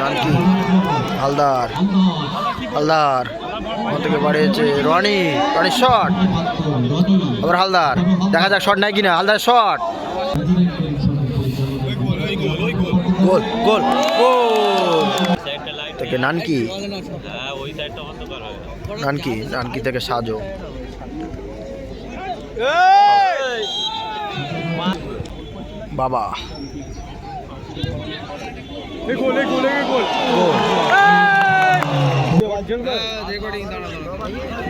নানকি, হালদার হালদার, ওখান থেকে বাড়িয়েছে রনি রনি শট আবার হালদার, দেখা যাক শট নাই কিনা, হালদার শট গোল গোল গোল। থেকে নানকি নানকি নানকি থেকে সাজো। বাবা। গোল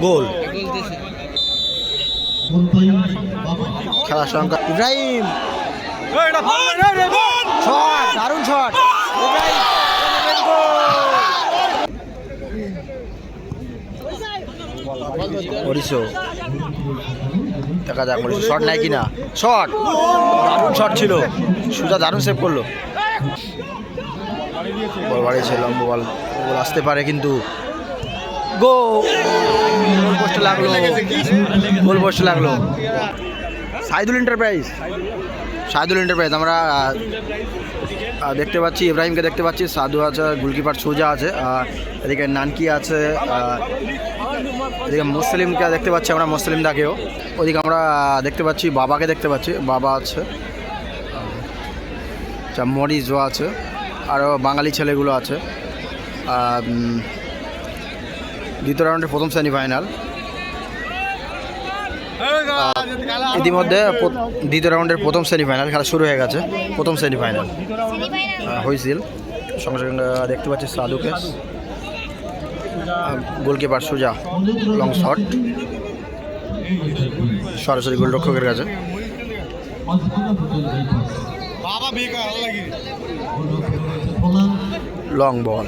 গোল খেলার সংখ্যা ইব্রাহিম। শট দারুণ শট। দেখা যাক মরিসো শট নাই কিনা। শট দারুণ শট ছিল। সুজা দারুণ সেভ করল। বল বাড়িয়েছে লম্বা বল বল আসতে পারে কিন্তু গো গোল পোস্টে লাগল। গোল পোস্টে লাগল। সাইদুল এন্টারপ্রাইজ। সাইদুল এন্টারপ্রাইজ, আমরা দেখতে পাচ্ছি, ইব্রাহিমকে দেখতে পাচ্ছি, সাধু আছে, গোলকিপার সোজা আছে এদিকে নানকি আছে এদিকে মুসলিমকে দেখতে পাচ্ছি আমরা, মুসলিম দাকেও। ওদিকে আমরা দেখতে পাচ্ছি, বাবাকে দেখতে পাচ্ছি, বাবা আছে আচ্ছা মরিজও আছে। আরও বাঙালি ছেলেগুলো আছে। দ্বিতীয় রাউন্ডের প্রথম সেমিফাইনাল। ইতিমধ্যে দ্বিতীয় রাউন্ডের প্রথম সেমিফাইনাল খেলা শুরু হয়ে গেছে, প্রথম সেমিফাইনাল। হয়েছিল সঙ্গে সঙ্গে দেখতে পাচ্ছি সাধুকে। গোলকিপার সুজা লং শট সরাসরি গোলরক্ষকের কাছে। লং বল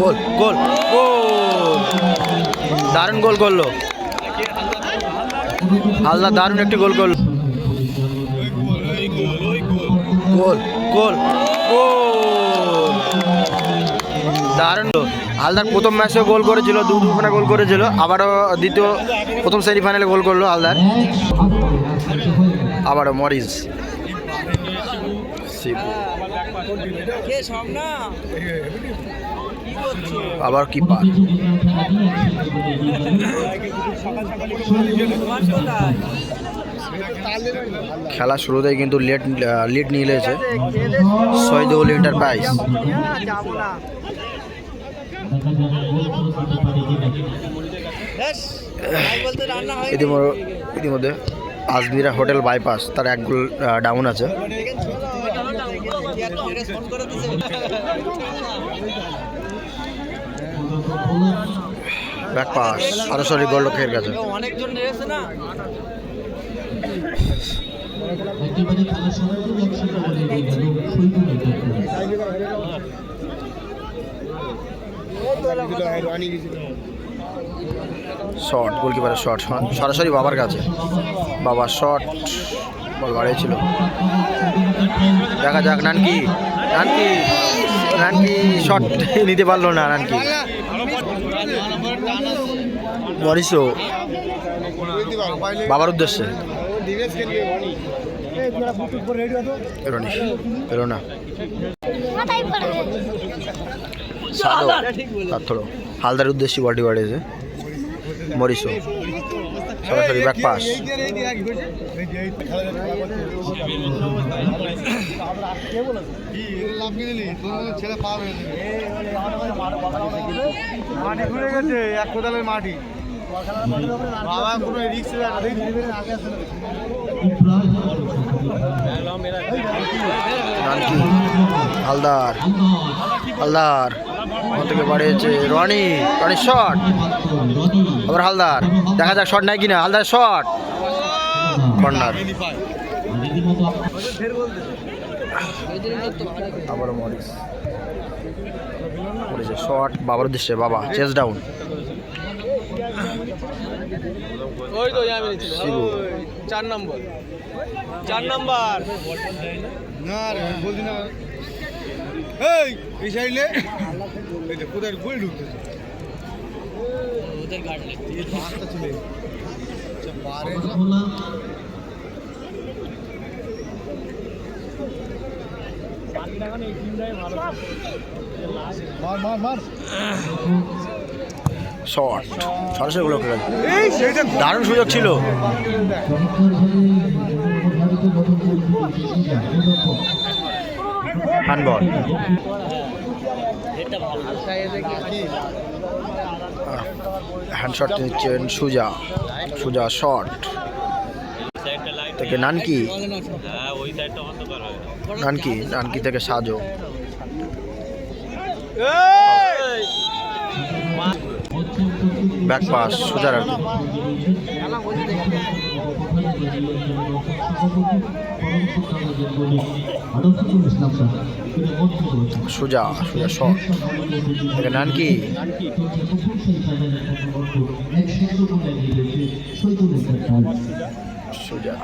গোল গোল দারুণ গোল করল। আল্লাহ দারুণ একটি গোল করল। গোল গোল গোল। দারুণ। গোল। হালদার প্রথম ম্যাচেও গোল করেছিল, দু দুখানা গোল করেছিল, আবারও দ্বিতীয় প্রথম সেমিফাইনালে গোল করল হালদার। আবারও শিবু। আবার কিপার। খেলা শুরুতেই কিন্তু লেট লিড নিয়ে নিয়েছে সৈদুল এন্টারপ্রাইজ ইতিমধ্যে ইতিমধ্যে আজমিরা হোটেল বাইপাস তার এক গোল ডাউন আছে। ব্যাক পাস সরাসরি কাছে। অনেকজন না? একেবারে খেলার সময়তেই একসাথে বলে শট গোলকিপারের শট সরাসরি বাবার কাছে। বাবার শট বল বাড়িয়েছিল দেখা যাক, নানকি। নানকি নানকি শট নিতে পারল না, নানকি। মরিসো, বাবার উদ্দেশ্যে। এলো নি। হালদার উদ্দেশ্যে বলটি বাড়িয়েছে মরিসো সরাসরি ব্যাক পাস মাটি ঘুরে গেছে এক কোদালের মাটি বাবা কোনো রিক্স হালদার হালদার। ওখান থেকে বাড়িয়েছে রনি রনি শট আবার হালদার দেখা যাক শট নাই কিনা। হালদার শট কর্নার আবার মরিস। করেছে শট বাবার উদ্দেশ্যে বাবা চেস ডাউন। চার নম্বর। চার নম্বর। না রে বলছি না। এই এই সাইডে। এই কোথায় গোল ঢুকতেছে বারে মার মার মার। শট। সরাসরি দারুণ সুযোগ ছিল। হ্যান্ডবল হ্যান্ডশট নিচ্ছেন সুজা। সুজা শট। থেকে নানকি। নানকি নানকি থেকে সাজো। ব্যাক পাস সুজার আর সুজা সুজা শট থেকে নানকি সুজা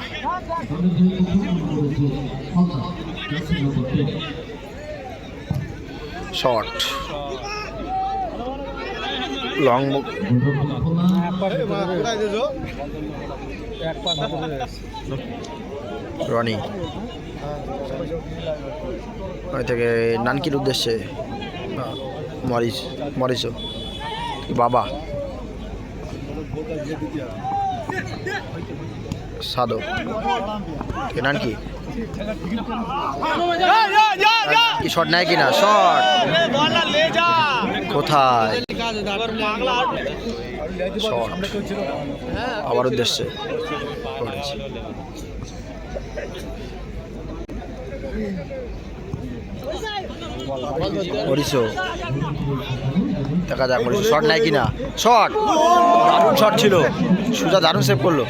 শট লং রনি। ওই থেকে নানকির উদ্দেশ্যে মরিস মরিসও বাবা। সাদো নানকি? কি শট নেয় কিনা? শট। কোথায়? আবার উদ্দেশ্যে। করেছে। মরিসো দেখা যাক মরিসো শট নাই কিনা? শট! দারুণ শট ছিল। সুজা দারুণ সেভ করল।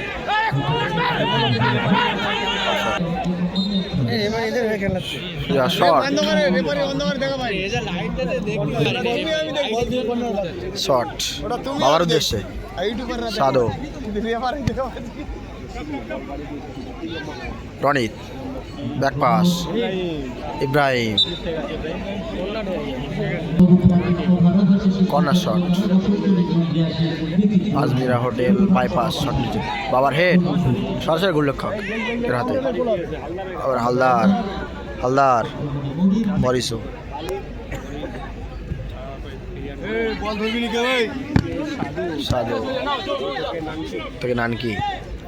শট! বাবার উদ্দেশ্যে। ইউটিউবাররা Ronit back pass Ibrahim. Corner shot Ajmira hotel bypass shot নিচে। বাবার হেড সরাসরি গোলরক্ষক এর হাতে। আবার হালদার হালদার মরিসো। বল ধরবি নি কে ভাই? সাদু থেকে নানকি।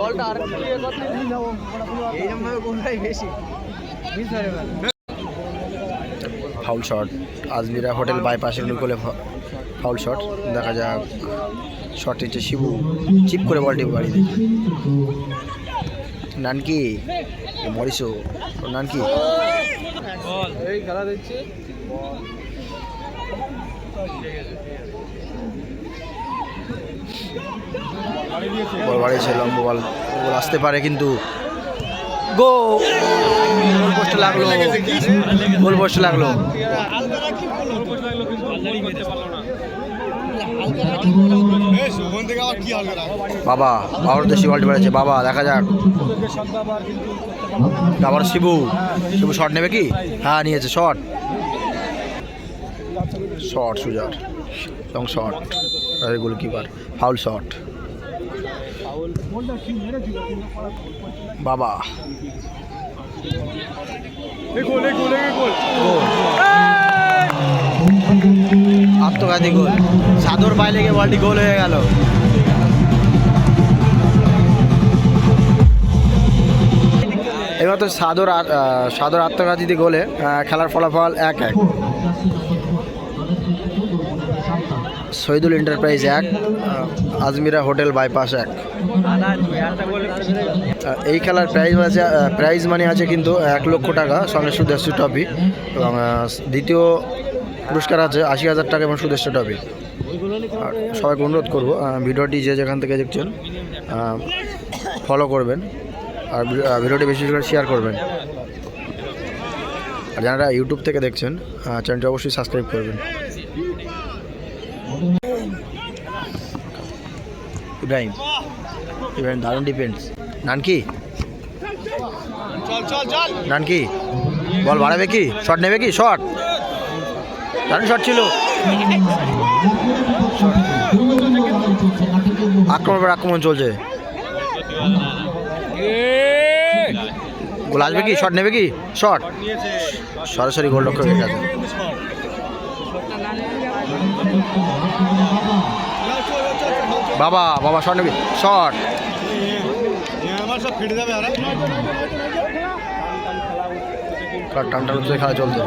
বলটা আর কি ইয়ে করতে এই ভাবে কোনটাই বেশি। ফাউল শট আজমিরা হোটেল বাইপাসের নিকলে ফাউল শট দেখা যাক। শট নিচ্ছে শিবু। চিপ করে বলটি বাড়ি দেয় নানকি মরিসো। নানকি। এই খেলা দিচ্ছি বল বাড়িয়েছে লম্ব বল বল আসতে পারে কিন্তু গো! গোল পোস্টে লাগল। গোল পোস্টে লাগল। বাবা বাবার দেশি বলটি বেড়েছে বাবা, দেখা যাক। আবার শিবু। শিবু শট নেবে কি? হ্যাঁ নিয়েছে shot shot সুজার। Long shot goalkeeper foul shot Baba এই গোল এই গোল এই গোল। গোল আত্মঘাতী গোল। সাদর পায়ে লেগে বলটি গোল হয়ে গেল। এবার তো সাদর সাদর আত্মঘাতীতে গোলে খেলার ফলাফল এক এক। শহীদুল এন্টারপ্রাইজ এক আজমিরা হোটেল বাইপাস এক। এই খেলার প্রাইজ আছে প্রাইজ মানি আছে কিন্তু এক লক্ষ টাকা, সঙ্গে সুদেশ্য ট্রফি এবং দ্বিতীয় পুরস্কার আছে আশি হাজার টাকা এবং সুদেশ্য ট্রফি আর সবাইকে অনুরোধ করব ভিডিওটি যে যেখান থেকে দেখছেন ফলো করবেন আর ভিডিওটি বেশি করে শেয়ার করবেন। আর যারা ইউটিউব থেকে দেখছেন চ্যানেলটি অবশ্যই সাবস্ক্রাইব করবেন। ইব্রাহিম ইব্রাহিম, দারুণ ডিফেন্স নানকি? চল চল চল নানকি, বল বাড়াবে কি? শট নেবে কি? শট দারুণ শট ছিল। আক্রমণ আক্রমণ চলছে। গোল আসবে কি? শট নেবে কি? শট সরাসরি গোলরক্ষকের কাছে বাবা বাবা, শট নেবে শর্ট যাবে টান টান খেলা চলছে।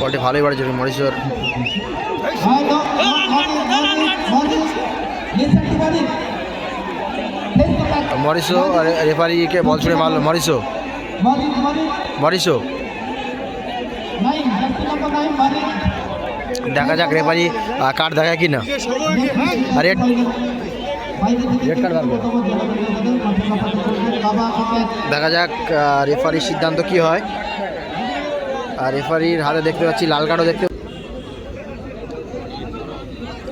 বলটি ভালোই বাড়ছে মরিশ্বর মরিসো রেফারিকে বল ছুড়ে মারলো। মরিশো মরিসো দেখা যাক রেফারি কার্ড দেখায় কি না আর রেড দেখা যাক রেফারির সিদ্ধান্ত কি হয়। আর রেফারির হাতে দেখতে পাচ্ছি, লাল কার্ডও দেখতে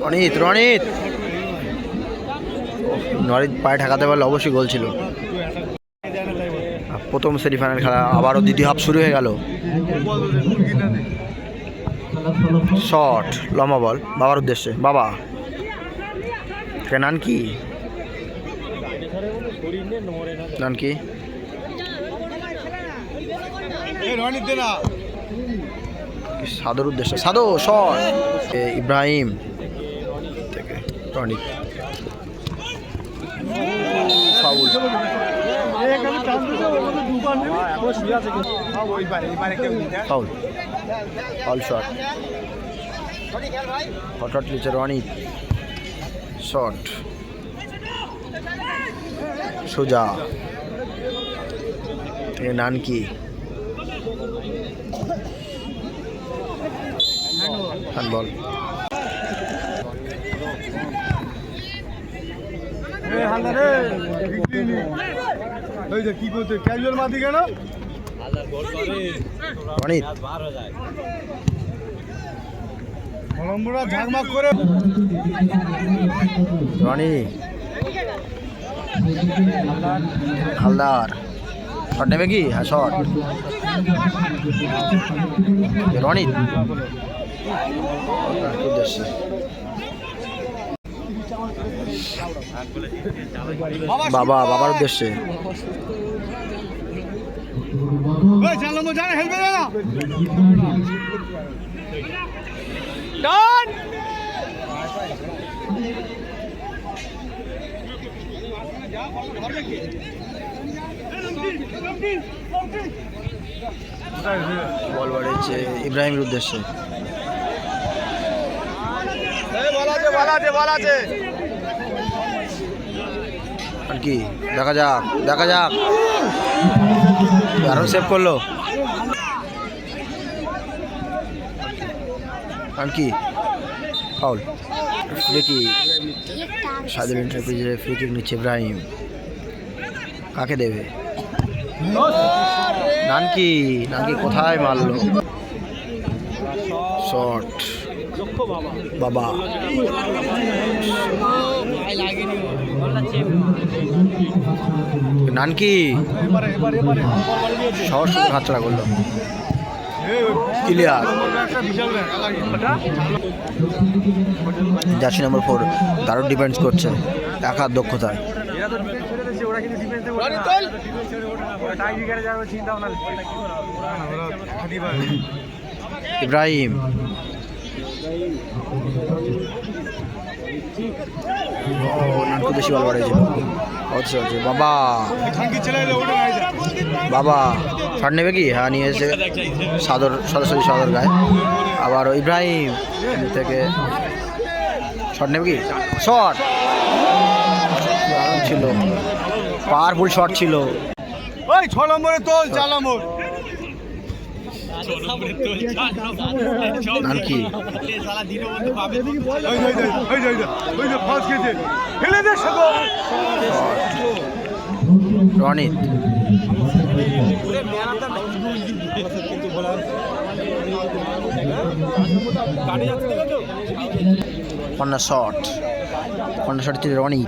রনিত রনিত! নরিত পায়ে ঠেকাতে পারলে অবশ্যই গোল ছিল। প্রথম সেমিফাইনাল খেলা, আবারও দ্বিতীয় হাফ শুরু হয়ে গেল। শট লম্বা বল বাবার উদ্দেশ্যে। বাবা নান কি? নান কি? সাদর উদ্দেশ্যে? সাদো শট ইব্রাহিম। থেকে টনিক ফাউল। ফাউল। ফাউল শট হঠাৎ নিচে রনিত শট সোজা। নানকি। যে কি করছে ক্যাজুয়াল মাতি কেন? রনি। হালদার। শট নেবে কি? হ্যাঁ শট। রনিত বাবা বাবার উদ্দেশ্যে। ওই চালামো জানে হেলবে না বল বাড়িয়েছে ইব্রাহিমের উদ্দেশ্যে। আর কি? দেখা যাক দেখা যাক। আরও সেভ করল। আর কি? ফাউল দেখি সাদুল এন্টারপ্রাইজের ফ্রি কিক নিচ্ছে ইব্রাহিম। কাকে দেবে? নানকি নানকি কোথায় মারলো? শট বাবা। নানকি? সহজ হাতছাড়া করল। ক্লিয়ার। জার্সি নম্বর ফোর, দারুণ ডিফেন্স করছে, এক হাত দক্ষতায়। ইব্রাহিম। বাবা। বাবা শট নেবে কি? হ্যাঁ নিয়ে এসে সাদর, সরাসরি সাদর গায়ে। আবার ইব্রাহিম থেকে শট নেবে কি? শট! ছিল। পাওয়ারফুল শট ছিল। ওই ছ নম্বরে তোল, চার নম্বর। দে সাগো রনিত। কন্যা শট। কন্যা শট ছিল রনি।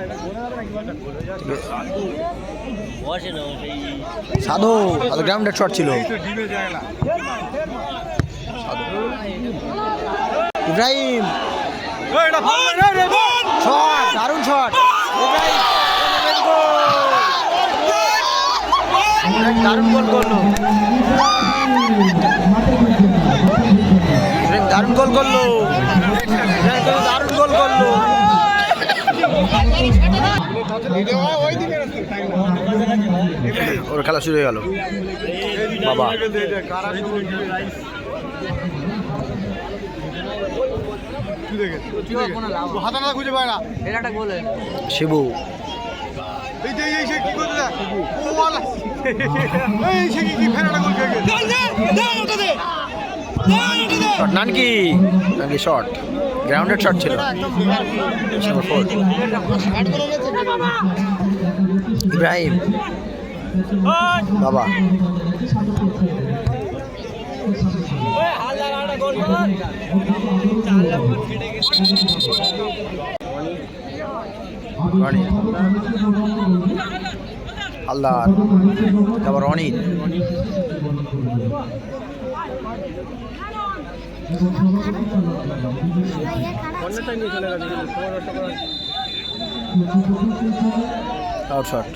সাধু গ্রাউন্ডের শট ছিল। ডিমে যায় ইব্রাহিম! শট দারুণ শট ইব্রাহিম দারুণ গোল করল। দারুণ গোল করল। দারুণ গোল করল ওর খেলা শুরু হয়ে গেল। Baba. Shibu. Nanki Nanki shot grounded shot ছিল। ইব্রাহিম। বাবা। হালদার। তারপর Roni out shot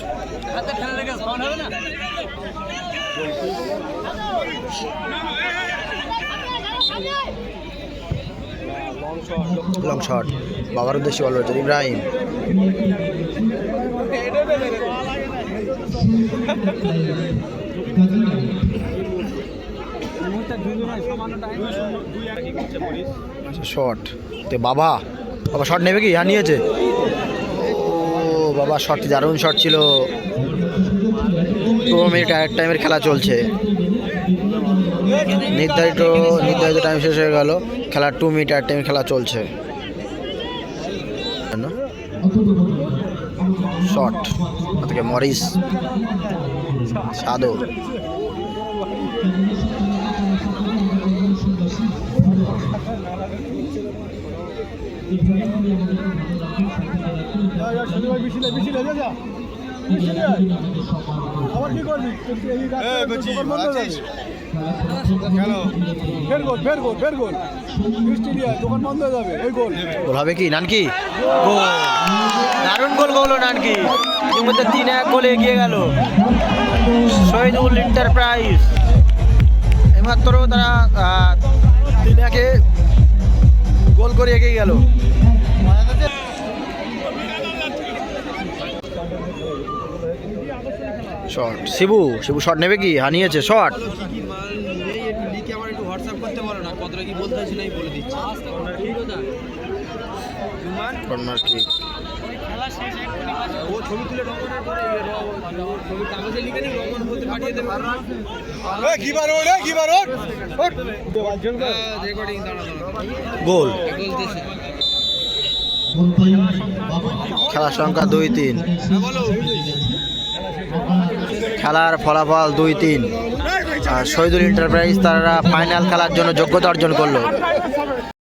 long shot বাবার উদ্দেশ্যে বল রয়েছে, ইব্রাহিম। শট তে বাবা বাবা শট নেবে কি? হ্যাঁ নিয়েছে? বাবা শট দারুণ শট ছিল। টু মিনিট টাইমের খেলা চলছে। নির্ধারিত নির্ধারিত টাইম শেষ হয়ে গেল। খেলা টু মিনিট এক টাইমের খেলা চলছে। শট থেকে মরিস সাদো এই বলছি, আছিস? কেন? গোল হবে কি? নানকি? গোল। দারুণ গোল গোল নানকি। ইতিমধ্যে তিন এক গোলে এগিয়ে গেল। শহীদুল এন্টারপ্রাইজ এইমাত্র তারা তিন একে গোল করে এগিয়ে গেল। শট শিবু শিবু শট নেবে কি? হানিয়েছে? ওঠ। গোল। খেলার সংখ্যা দুই তিন। খেলার ফলাফল দুই তিন। শহীদুল এন্টারপ্রাইজ তারা ফাইনাল খেলার জন্য যোগ্যতা অর্জন করল।